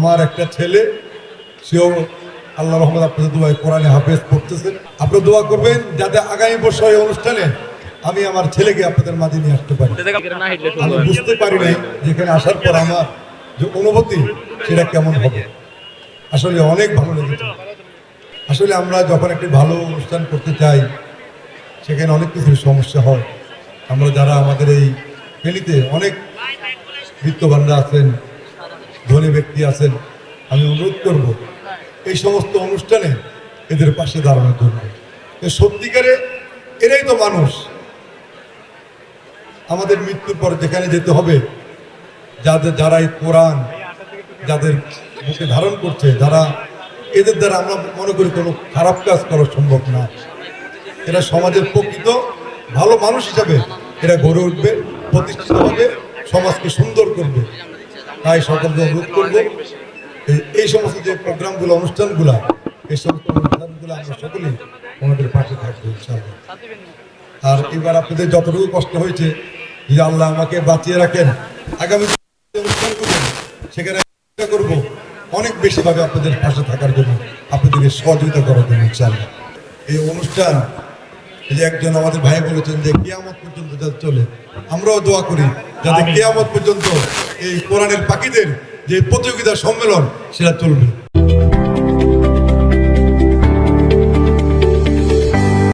আমার একটা ছেলে সেও আল্লাহ রহমদ আপনাদের দোয়ায় কোরআনে হাফেজ পড়তেছেন। আপনারা দোয়া করবেন যাতে আগামী বছর এই অনুষ্ঠানে আমি আমার ছেলেকে আপনাদের মাঝে নিয়ে আসতে পারি। আমি বুঝতে পারি নাই যেখানে আসার পর আমার যে অনুভূতি সেটা কেমন হবে। আসলে অনেক ভালো লেগেছে। আসলে আমরা যখন একটি ভালো অনুষ্ঠান করতে চাই সেখানে অনেক কিছুর সমস্যা হয়। আমরা যারা আমাদের এই ফেলিতে অনেক বিত্তবানরা আছেন ধনী ব্যক্তি আছেন, আমি অনুরোধ করব, এই সমস্ত অনুষ্ঠানে এদের পাশে দাঁড়ানোর জন্য। সত্যিকারে এরাই তো মানুষ। আমাদের মৃত্যুর পর যেখানে যেতে হবে, যাদের যারা এই কোরআন যাদের বুকে ধারণ করছে, যারা এদের দ্বারা আমরা মনে করি কোনো খারাপ কাজ করা সম্ভব না। এরা সমাজের প্রকৃত ভালো মানুষ হিসাবে এরা গড়ে উঠবে, প্রতিষ্ঠিত হবে, সমাজকে সুন্দর করবে। তাই সকলকে অনুরোধ করব, এই- সমস্ত যে প্রোগ্রামগুলো, অনুষ্ঠানগুলো, এই সমস্ত অনুষ্ঠানগুলো আমরা সকলেই আমাদের পাশে থাকব, ইনশাআল্লাহ। আর এবার আপনাদের যতটুকু কষ্ট হয়েছে যে আল্লাহ আমাকে বাঁচিয়ে রাখেন, আগামী অনুষ্ঠানগুলো সেখানে চেষ্টা করব, অনেক বেশিভাবে আপনাদের পাশে থাকার জন্য, আপনাদেরকে সহযোগিতা করার জন্য, ইনশাআল্লাহ। এই অনুষ্ঠান যে একজন আমাদের ভাই বলেছেন যে, কেয়ামত পর্যন্ত চলে, আমরাও দোয়া করি। যাতে কেয়ামত পর্যন্ত এই কোরআনের পাখিদের যে প্রতিযোগিতা সম্মেলন সেটা চলবে।